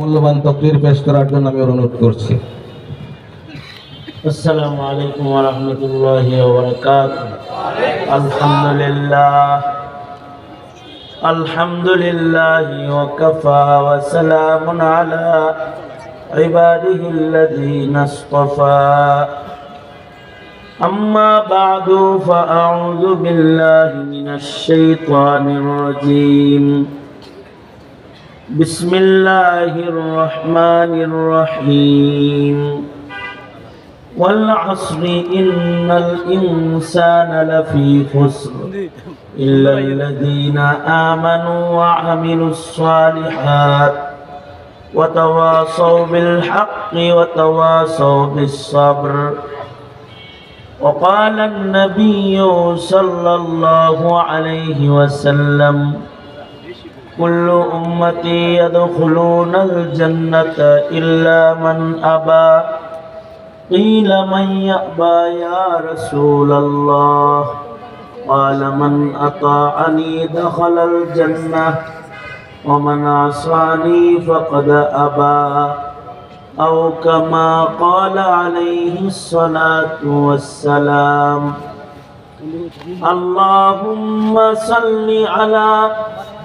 মূল্যবান তকরির পেশ করার জন্য আমি অনুরোধ করছি السلام عليكم ورحمة الله وبركاته الحمد لله الحمد لله وكفى وسلام على عباده الذين اصطفى أما بعد فأعوذ بالله من الشيطان الرجيم بسم الله الرحمن الرحيم. والعصر إن الإنسان لفي خسر إلا الذين آمنوا وعملوا الصالحات وتواصوا بالحق وتواصوا بالصبر. وقال النبي صلى الله عليه وسلم كل أمتي يدخلون الجنة إلا من أبى قيل من يأبى يا رسول الله قال من أطاعني دخل الجنة ومن عصاني فقد أبى أو كما قال عليه الصلاة والسلام اللهم صل على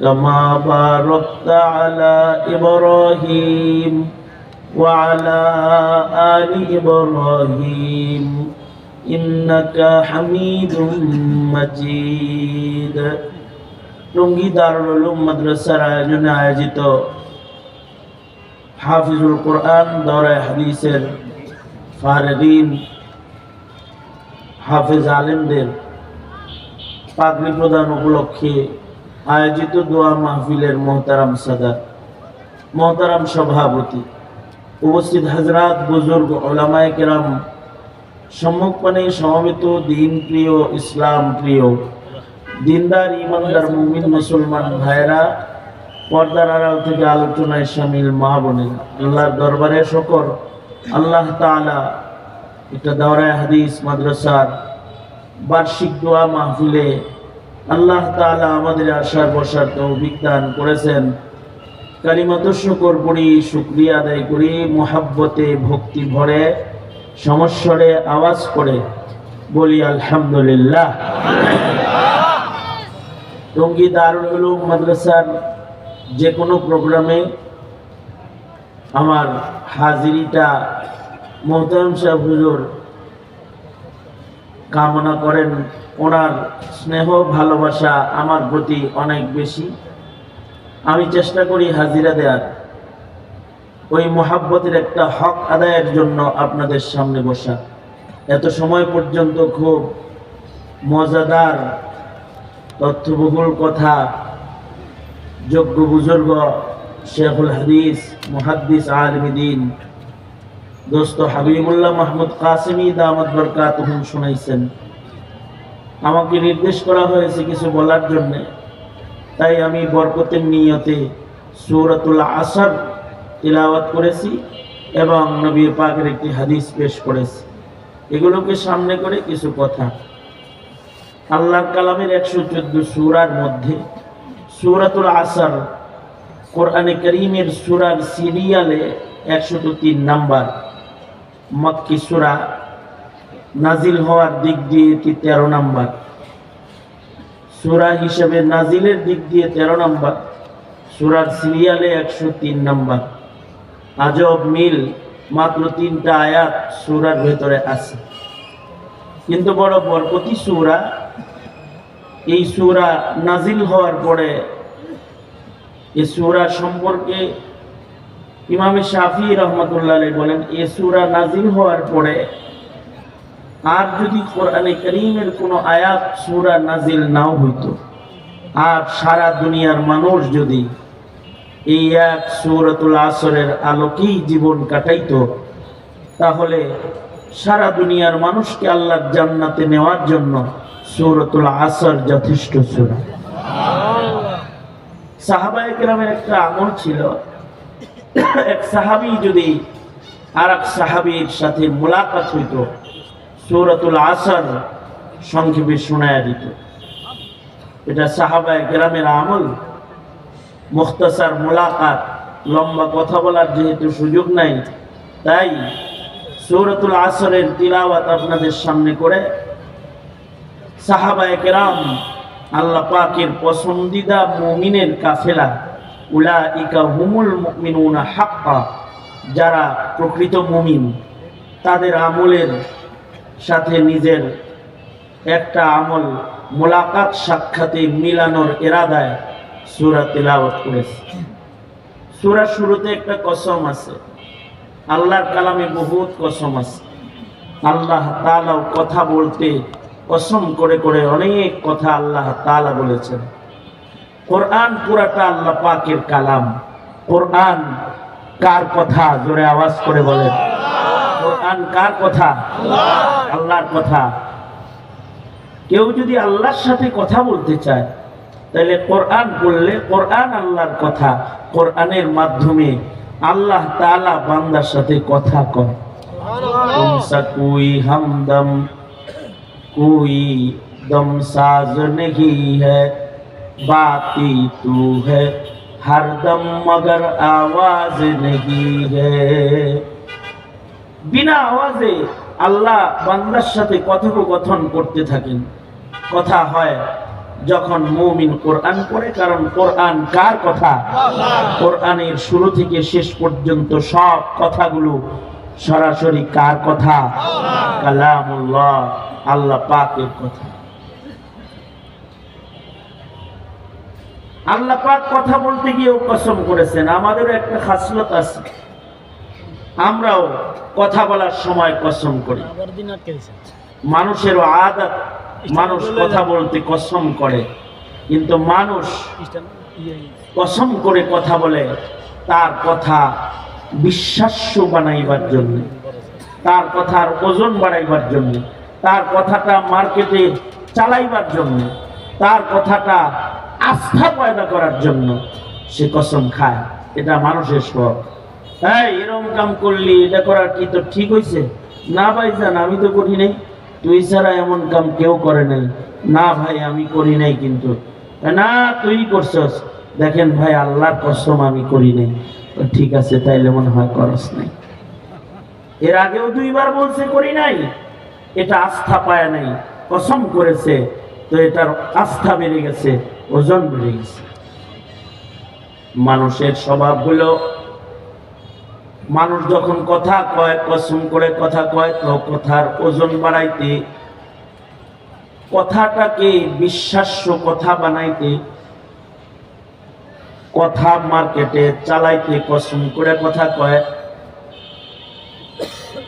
كما باركت على إبراهيم وعلى آل إبراهيم إنك حميد مجيد টঙ্গী দারুল উলুম মাদ্রাসার আয়োজনে আয়োজিত হাফিজুল কোরআন দরায় হাদিসের ফারেদিন হাফিজ আলেমদের পাগড়ি প্রদান উপলক্ষে আয়োজিত দোয়া মাহফিলের মোহতারাম সাদার, মোহতারাম সভাপতি, উপস্থিত হাজরাত বুজুর্গ ওলামায় কেরাম, সম্মুখপানে সমবেত দিন প্রিয়, ইসলাম প্রিয়, দিনদার, ইমানদার, মুমিন, মুসলমান ভাইরা পর্দার আড়াল থেকে আলোচনায় সামিল মা বোনেরা, আল্লাহর দরবারে শকর, আল্লাহ তাআলা এটা দাওরায় হাদিস মাদ্রাসার বার্ষিক দোয়া মাহফিলে আল্লাহ তাআলা আমাদের আশার বসার তৌফিক দান করেছেন। কালিমাত শুকর পড়ি শুক্রিয়া আদায় করি, মোহাব্বতে ভক্তি ভরে, সমস্বরে আওয়াজ করে বলি আলহামদুলিল্লাহ। টঙ্গী দারুল মাদ্রাসার যে কোনো প্রোগ্রামে আমার হাজিরিটা মোহতারাম সাহেব হুজুর কামনা করেন, ওনার স্নেহ, ভালোবাসা আমার প্রতি অনেক বেশি। আমি চেষ্টা করি হাজিরা দেওয়ার ওই মোহাব্বতের একটা হক আদায়ের জন্য আপনাদের সামনে বসা। এত সময় পর্যন্ত খুব মজাদার, তথ্যবহুল কথা, যোগ্য বুজুর্গ শেখুল হাদিস, মুহাদ্দিস আলমিদিন দোস্ত হাবিবুল্লাহ মাহমুদ কাসিমি দামদ বরকাতহুম শুনাইছেন। আমাকে নির্দেশ করা হয়েছে কিছু বলার জন্য। তাই আমি বরকতের নিয়তে সূরাতুল আসর তিলাওয়াত করেছি এবং নবীর পাকের একটি হাদিস পেশ করেছি। এগুলোকে সামনে করে কিছু কথা। আল্লাহর কালামের একশো চোদ্দ সুরার মধ্যে সুরাতুল আসার কোরআনে করিমের সুরার সিরিয়ালে একশত তিন নাম্বার মক্কি সুরা নাজিল হওয়ার দিক দিয়ে এটি তেরো নাম্বার। সুরা হিসেবে নাজিলের দিক দিয়ে তেরো নাম্বার, সুরার সিরিয়ালে একশো তিন নাম্বার। আজব মিল, মাত্র তিনটা আয়াত সুরার ভেতরে আছে। কিন্তু বড় বরকতি সুরা, এই সুরা নাজিল হওয়ার পরে এই সুরা সম্পর্কে ইমামে শাফি রহমতুল্লাহ বলেন, এ সুরা নাজিল হওয়ার পরে আর যদি কোরআনে করিমের কোনো আয়াত সুরা নাজিল নাও হইতো, আর সারা দুনিয়ার মানুষ যদি এই এক সূরাতুল আসরের আলোকেই জীবন কাটাইত, তাহলে সারা দুনিয়ার মানুষকে আল্লাহর জান্নাতে নেওয়ার জন্য সূরাতুল আসর যথেষ্ট সূরা। সাহাবায়ে কেরামের একটা আমল ছিল এক সাহাবী যদি আর এক সাহাবীর সাথে মোলাকাত হইত, সূরাতুল আসর সংক্ষেপে শোনায়া দিত। এটা সাহাবায়ে কেরামের আমল, মুখতাসার মোলাকাত, লম্বা কথা বলার যেহেতু সুযোগ নাই, তাই সৌরতুল আসরের তিলাওয়াত আপনাদের সামনে করে সাহাবায়ে কেরাম আল্লাহ পাকের পছন্দিদা মুমিনের কাফেলা উলাইকা হুমুল মুমিনুনা হাক্কা, যারা প্রকৃত মুমিন, তাদের আমলের সাথে নিজের একটা আমল মোলাকাত সাক্ষাতে মিলানোর এরাদায় সূরা তিলাওয়াত করেছে। সুরা শুরুতে একটা কসম আছে। আল্লাহর কালামে বহুত কসম আছে। আল্লাহ তাআলাও কথা বলতে কসম করে করে অনেক কথা আল্লাহ তালা বলেছেন। কোরআন পুরাটা আল্লাহ পাকের কালাম। কোরআন কার কথা? জোরে আওয়াজ করে বলে কোরআন কার কথা? আল্লাহর কথা। কেউ যদি আল্লাহর সাথে কথা বলতে চায়, তাহলে কোরআন বললে কোরআন আল্লাহর কথা। কোরআনের মাধ্যমে আল্লাহ তালা বান্দার সাথে কথা কয়। কুই কুই দম সাজ নেহি হ্যাঁ है बाती तू है हर दम मगर आवाज नहीं है বিনা আওয়াজে আল্লাহ বান্দার সাথে কথোপকথন করতে থাকেন কথা হয় যখন মুমিন কোরআন পড়ে কারণ কোরআন কার কথা কোরআনের শুরু থেকে শেষ পর্যন্ত সব কথাগুলো সরাসরি কার কথা কালামুল্লাহ আল্লাহ পাকের কথা আল্লাহ পাক কথা বলতে গিয়েও কসম করেছেন, আমাদেরও একটা খাসলত আছে। আমরাও কথা বলার সময় কসম করি। মানুষেরও আদত, মানুষ কথা বলতে কসম করে, কিন্তু মানুষ কসম করে কথা বলে তার কথা বিশ্বাস্য বানাইবার জন্য, তার কথার ওজন বাড়াইবার জন্য, তার কথাটা মার্কেটে চালাইবার জন্য, তার কথাটা আস্থা পয়দা করার জন্য সে কসম খায়। এটা মানুষের শখ। হ্যাঁ এরকম কাম করলি, এটা করার কি তো ঠিক হয়েছে না ভাই জান, আমি তো করি নাই। তুই ছাড়া এমন কাম কেউ করে নাই। না ভাই, আমি করি নাই কিন্তু। না, তুই করছস। দেখেন ভাই, আল্লাহর কসম, আমি করি নাই। ঠিক আছে, তাইলে মনে হয় করস নাই। এর আগেও দুইবার বলছে, করি নাই। এটা আস্থা পায় নাই। কসম করেছে। তো এটার আস্থা বেড়ে গেছে। ওজন বেড়ে গেছে। মানুষের স্বভাবগুলো মানুষ যখন কথা কয়, কসম করে কথা কয়, তো কথার ওজন বাড়াইতে, কথাটাকে বিশ্বাস্য কথা বানাইতে, কথা মার্কেটে চালাইতে, কসম করে কথা কয়।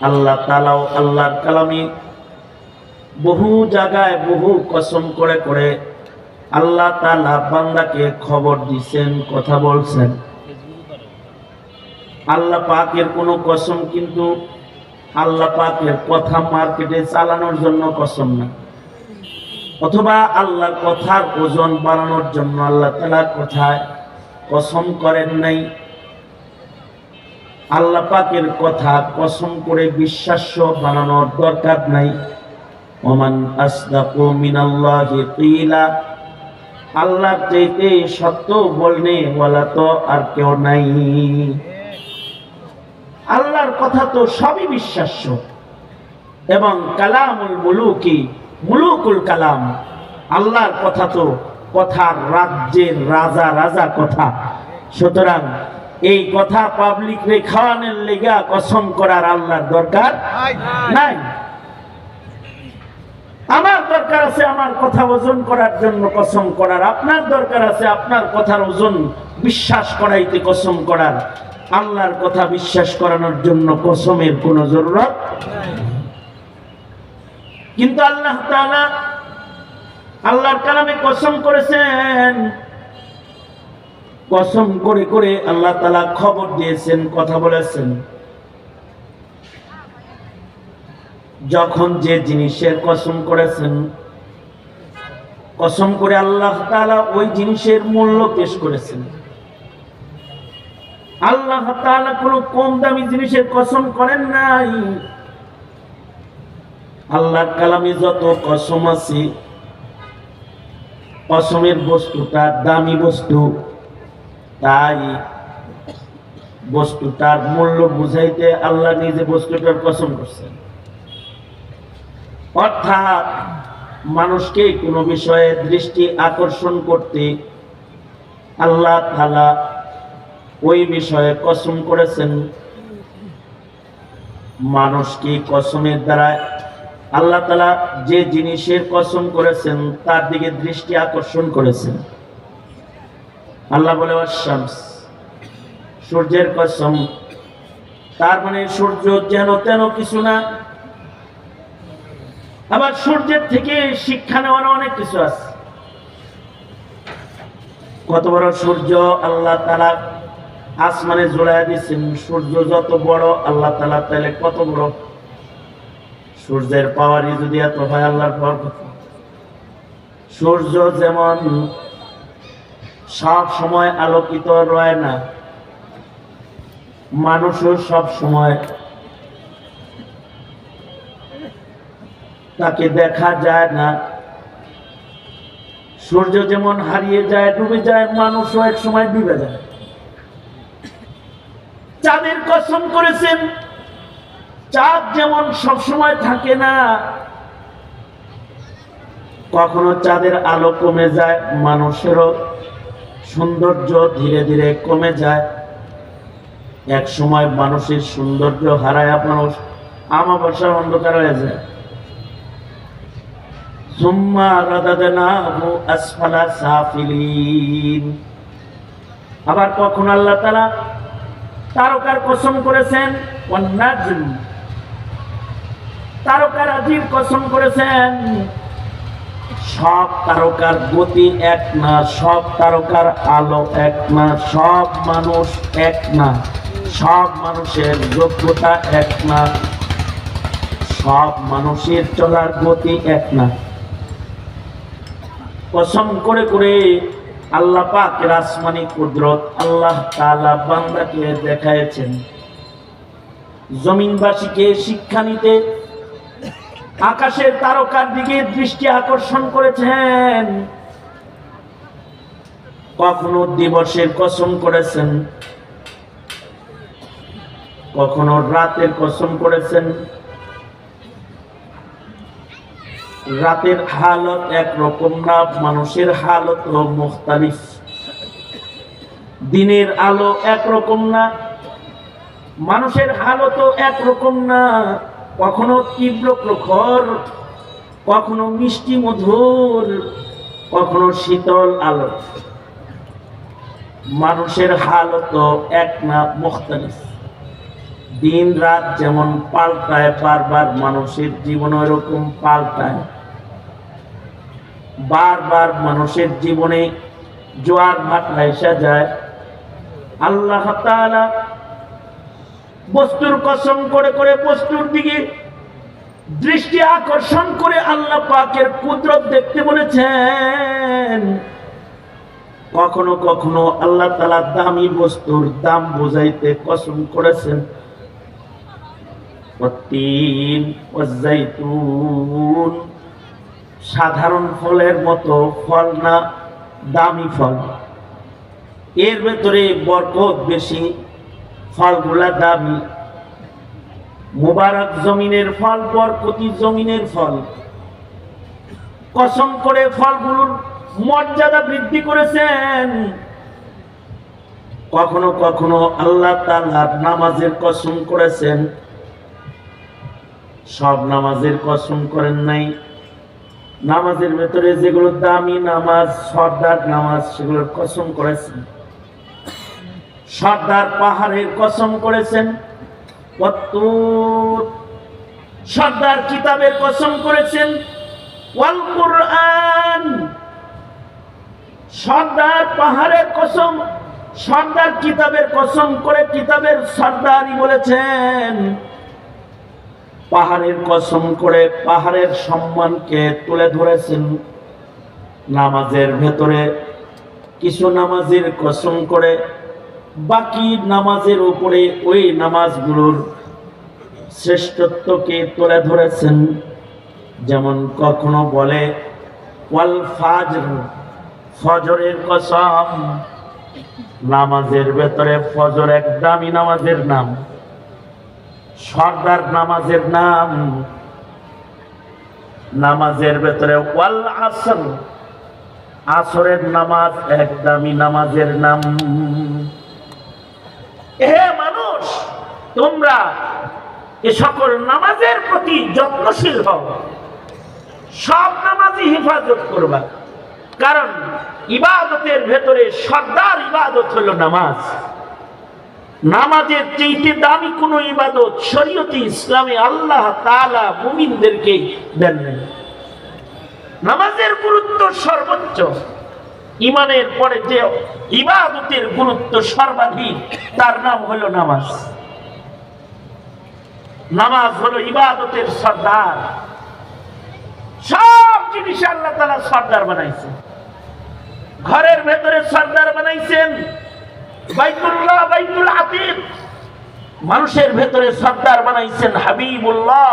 আল্লাহ তালাও আল্লাহর কালামি বহু জায়গায় বহু কসম করে করে আল্লাহ তালা বান্দাকে খবর দিছেন, কথা বলছেন। আল্লাহ পাকের কোনো কসম কিন্তু আল্লাহ পাকের কথা মার্কেটে চালানোর জন্য কসম না। অথবা আল্লাহর কথার ওজন বাড়ানোর জন্য আল্লাহ তালার কথায় কসম করেন নাই। আল্লাহ পাকের কথা কসম করে বিশ্বাস্য বানানোর দরকার নাই। ওমান মিনাল্লাহি কিলা আল্লাহ চাইতে সত্য বলনে বলা তো আর কেউ নাই। আল্লাহর কথা তো সবই বিশ্বাস্য। এবং কালামুল মুলুকি মুলুকুল কালাম আল্লাহর কথা তো কথার রাজ্যের রাজা রাজা কথা। সুতরাং এই কথা পাবলিক রে খাওয়ানোর লেগা কসম করার আল্লাহর দরকার নাই। আমার দরকার আছে আমার কথা ওজন করার জন্য কসম করার। আপনার দরকার আছে আপনার কথার ওজন বিশ্বাস করাইতে কসম করার। আল্লাহর কথা বিশ্বাস করানোর জন্য কসমের কোনো জরুরত কিন্তু আল্লাহ আল্লাহর কালামে কসম করেছেন। কসম করে করে আল্লাহ তাআলা খবর দিয়েছেন, কথা বলেছেন। যখন যে জিনিসের কসম করেছেন, কসম করে আল্লাহ তাআলা ওই জিনিসের মূল্য পেশ করেছেন। আল্লাহ তাআলা কোনো কম দামি জিনিসের কসম করেন নাই। আল্লাহ কালামে যত কসম আছে, কসমের বস্তুটা দামি বস্তু, তাই বস্তুটার মূল্য বুঝাইতে আল্লাহ নিজে বস্তুটার কসম করছেন। অর্থাৎ মানুষকে কোনো বিষয়ে দৃষ্টি আকর্ষণ করতে আল্লাহ তালা ওই বিষয়ে কসম করেছেন। মানুষকে কসমের দ্বারা আল্লাহ তালা যে জিনিসের কসম করেছেন, তার দিকে দৃষ্টি আকর্ষণ করেছেন। আল্লাহ বলে শামস সূর্যের কসম, তার মানে সূর্য যেন তেন কিছু না আবার সূর্যের থেকে শিক্ষা নেওয়ার অনেক কিছু আছে। কত বড় সূর্য, আল্লাহ তালা আসমানে জোড়ায় দিচ্ছেন সূর্য যত বড়, আল্লাহ তালা তাহলে কত বড়? সূর্যের পাওয়ারই যদি এত হয়, আল্লাহর কত? সূর্য যেমন সব সময় আলোকিত রয় না, মানুষও সব সময় তাকে দেখা যায় না। সূর্য যেমন হারিয়ে যায়, ডুবে যায়, মানুষও এক সময় ডুবে যায়। চাঁদের কসম করেছেন, চাঁদ যেমন সব সময় থাকে না, কখনো চাঁদের আলো কমে যায়, মানুষেরও সৌন্দর্য ধীরে ধীরে কমে যায়। এক সময় মানুষের সৌন্দর্য হারায় মানুষ আমাবস্যা অন্ধকার হয়ে যায়। আবার কখন আল্লাহ তাআলা তারকার কসম করেছেন? তারকার আজির কসম করেছেন? সব তারকার গতি এক না, সব তারকার আলো এক না, সব মানুষ এক না, সব মানুষের যোগ্যতা এক না, সব মানুষের চলার গতি এক না। কসম করে করে আল্লাহ পাকের আসমানি কুদরত আল্লাহ তাআলা বান্দাকে দেখাইছেন। জমিনবাসীকে শিক্ষা নিতে আকাশের তারকার দিকে দৃষ্টি আকর্ষণ করেছেন। কখনো দিবসের কসম করেছেন। কখনো রাতের কসম করেছেন। রাতের হালত একরকম না, মানুষের হালত মুখতালিফ। দিনের আলো একরকম না, মানুষের হালত একরকম না। কখনো তীব্র প্রখর, কখনো মিষ্টি মধুর, কখনো শীতল আলো। মানুষের হালত এক না, মুখতালিফ। দিন রাত যেমন পাল্টায়, বারবার মানুষের জীবন এরকম পাল্টায়। বারবার মানুষের জীবনে জোয়ার ভাটা এসে যায়। আল্লাহ বস্তুর কসম করে করে বস্তুর দিকে দৃষ্টি আকর্ষণ করে আল্লাহ পাকের কুদরত দেখতে বলেছেন। কখনো কখনো আল্লাহ তালা দামি বস্তুর দাম বোঝাইতে কসম করেছেন। والتين والزيتون সাধারণ ফলের মতো ফল না দামি ফল এর ভেতরে বরকত বেশি ফলগুলা দামি মুবারক জমিনের ফল বরকতি জমিনের ফল কসম করে ফলগুলোর মর্যাদা বৃদ্ধি করেছেন কখনো কখনো আল্লাহ তাআলা নামাজের কসম করেছেন সব নামাজের কসম করেন নাই। নামাজের ভেতরে যেগুলো দামি নামাজ, সর্দার নামাজ, সেগুলোর কসম করেছেন। সর্দার পাহাড়ের কসম করেছেন। সর্দার কিতাবের কসম করেছেন। সর্দার পাহাড়ের কসম, সর্দার কিতাবের কসম করে কিতাবের সর্দারই বলেছেন। পাহাড়ের কসম করে পাহাড়ের সম্মানকে তুলে ধরেছেন নামাজের ভেতরে। কিছু নামাজের কসম করে বাকি নামাজের উপরে ওই নামাজগুলোর শ্রেষ্ঠত্বকে তুলে ধরেছেন। যেমন কখনো বলে, ওয়াল ফাজর, ফজরের কসম। নামাজের ভেতরে ফজর এক দামি নামাজের নাম। সর্দার নামাজের নাম। নামাজের ভেতরে ওয়াল আসর। আসরের নামাজ এক দামি নামাজের নাম। হে মানুষ, তোমরা এ সকল নামাজের প্রতি যত্নশীল হও। সব নামাজই হেফাজত করবা। কারণ ইবাদতের ভেতরে সর্দার ইবাদত হলো নামাজ। নামাজের চেয়েতে দামি কোনো ইবাদত, শরীয়তে ইসলামে আল্লাহ তাআলা মুমিনদেরকে দেন। নামাজের গুরুত্ব সর্বোচ্চ। ইমানের পরে যে ইবাদতের গুরুত্ব সর্বাধিক, তার নাম হলো নামাজ। নামাজ হলো ইবাদতের সর্দার। সব জিনিস আল্লাহ তালা সর্দার বানাইছে ঘরের ভেতরে সর্দার বানাইছেন। মানুষের ভেতরে সর্দার বানাইছেন হাবিবুল্লাহ।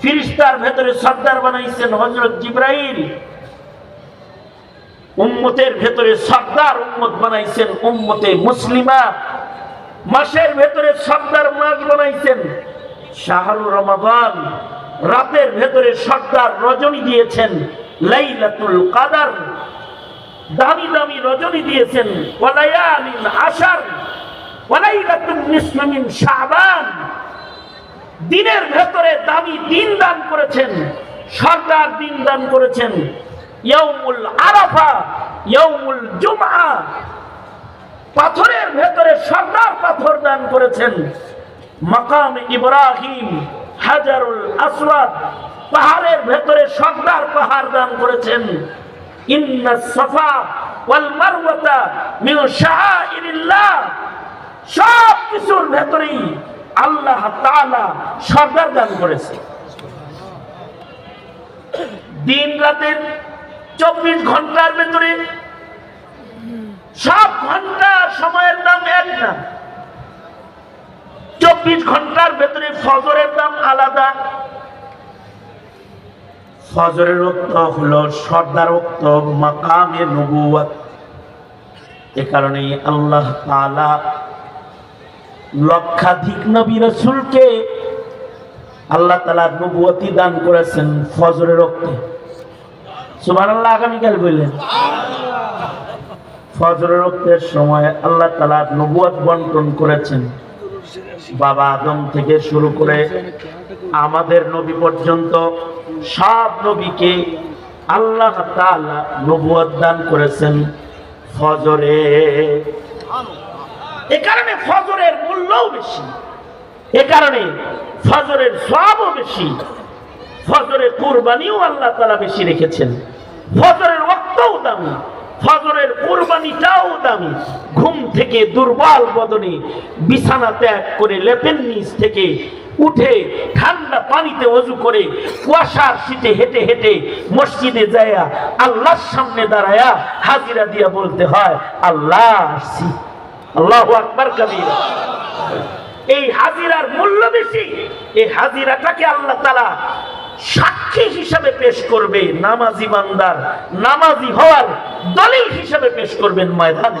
ফিরিস্তার ভেতরে সর্দার বানাইছেন হজরত জিব্রাইল। উম্মতের ভেতরে সর্দার উম্মত বানাইছেন উম্মতে মুসলিমা। মাসের ভেতরে সর্দার মাস বানাইছেন শাহরুর রমাদান। রাতের ভেতরে সর্দার রজনী দিয়েছেন লাইলাতুল কাদার। দামি দামি রজনী দিয়েছেন। আশার দিনের ভেতরে দামি দিন দান করেছেন সর্দার দিন দান করেছেন। পাথরের ভেতরে সর্দার পাথর দান করেছেন। মাকাম ইব্রাহিম, হাজারুল আসওয়াদ, পাহাড়ের ভেতরে সর্দার পাহাড় দান করেছেন। ইন্না ভেতরেই আল্লাহ সর্দার দান করেছে। দিন রাতের চব্বিশ ঘণ্টার ভেতরে সব ঘণ্টা সময়ের দাম এক না। চব্বিশ ঘণ্টার ভেতরে ফজরের দাম আলাদা ফজরের রক্ত হলো সর্দার রক্ত, মাকামে নবুয়াত এ কারণে আল্লাহ তাআলা লক্ষাধিক নবী রসুলকে আল্লাহ তালা নবুয়তি দান করেছেন ফজরের রক্তে। সুবান আল্লাহ আগামীকাল বললেন। ফজরের রক্তের সময় আল্লাহ তালা নবুয়াত বন্টন করেছেন। বাবা আদম থেকে শুরু করে আমাদের নবী পর্যন্ত সব নবীকে আল্লাহ নবুয়াত দান করেছেন ফজরে। এ কারণে ফজরের মূল্যও বেশি, এ কারণে ফজরের সবও বেশি, ফজরের কুরবানিও আল্লাহ তারা বেশি রেখেছেন। ফজরের রক্তও দামি, ফজরের কুরবানিটাও দামি। ঘুম থেকে দুর্বল বদনে বিছানা ত্যাগ করে লেপের নিচ থেকে উঠে ঠান্ডা পানিতে অজু করে, কুয়াশার শীতে হেঁটে হেঁটে মসজিদে যায়া আল্লাহর সামনে দাঁড়ায়া হাজিরা দিয়া বলতে হয়, আল্লাহ আল্লাহ আকবার কবির। এই হাজিরার মূল্য বেশি। এই হাজিরাটাকে আল্লাহ তালা সাক্ষী হিসাবে পেশ করবে নামাজি বান্দার। নামাজি হওয়ার দলিল হিসাবে পেশ করবেন ময়দানে।